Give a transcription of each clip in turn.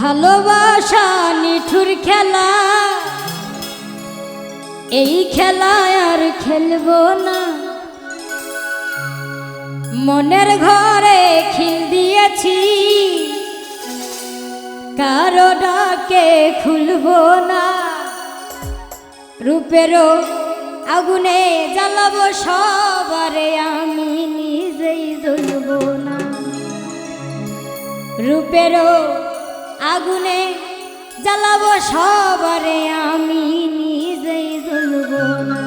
ভালোবাসা নিঠুর খেলা। এই খেলায় আর খেলব না। মনের ঘরে খিল দিয়েছি। কারও ডাকে খুলবো না। রূপেরও আগুনে জ্বালাবো সবারে, আমি নিজেই জ্বলবো না। রূপেরও আগুনে জ্বালাবো সবারে আমি নিজেই জ্বলবো না।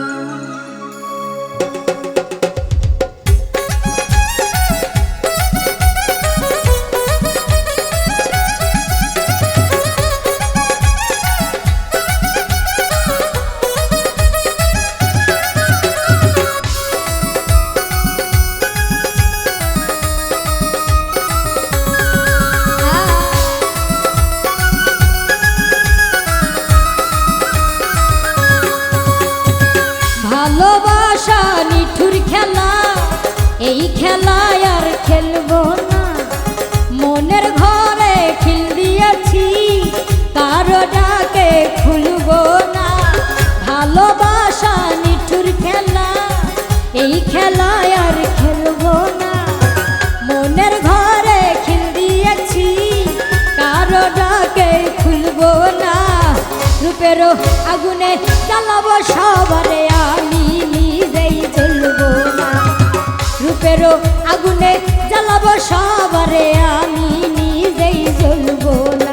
ভালোবাসা, নিঠুর খেলা, এই খেলায় আর খেলব না। মনের ঘরে খিল দিয়েছি, কারও ডাকে খুলবো না। ভালোবাসা, নিঠুর খেলা, এই খেলায় আর খেলব না। মনের ঘরে খিল দিয়েছি, কারও ডাকে খুলবো না। রূপেরও আগুনে জ্বালাবো সবারে আমি। রূপেরও আগুনে জ্বালাবো সবারে আমি নিজেই জ্বলবো না।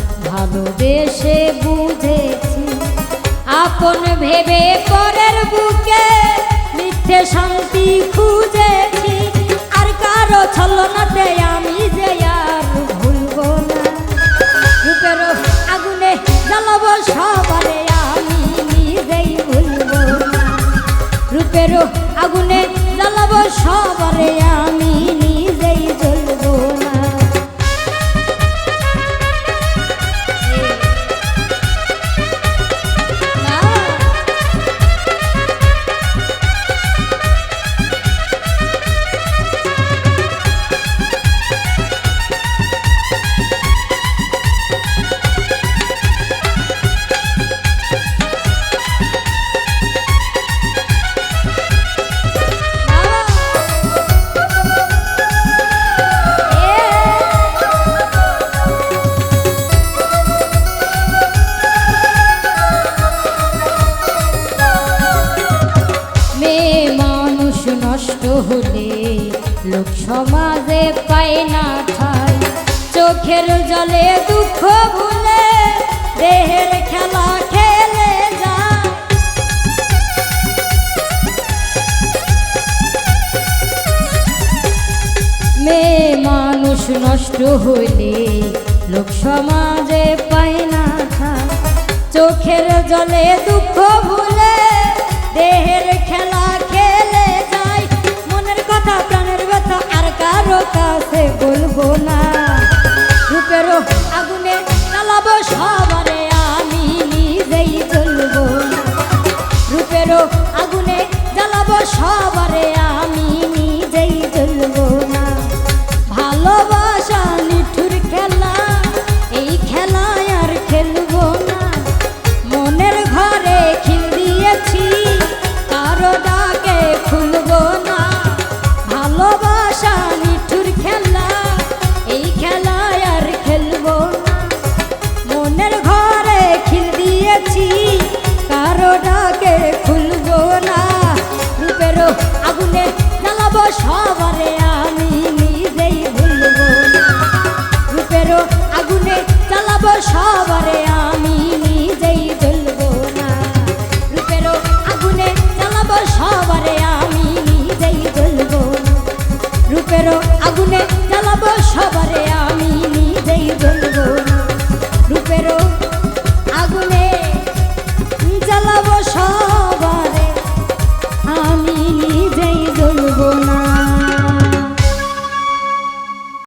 ভালোবেসে বুঝেছি, আপন ভেবে পরের বুকে মিথ্যে শান্তি খুঁজেছি। আর কারও ছলনাতে আমি যে আর ভুলবো না। রূপের আগুনে জ্বালাবো সবারে, আমি নিজেই ভুলবো না। রূপের আগুনে জ্বালাবো সবারে, আমি হলে লোক সমাজে পায় না ঠাই চোখের জলে দুঃখ ভুলে দেহের খেলা খেলে মেয়ে মানুষ নষ্ট হইলে লোক সমাজে পায় না ঠাঁই। চোখের জলে দুঃখ ভুলে দেহের না। আগুনে সবারে আমি নিজেই না। রূপেরও আগুনে জ্বালাবো সবারে সবারে আমি নিজেই ভুলবো রূপেরও আগুনে জ্বালাবো সবারে আমি নিজেই আমি নিজেই আগুনে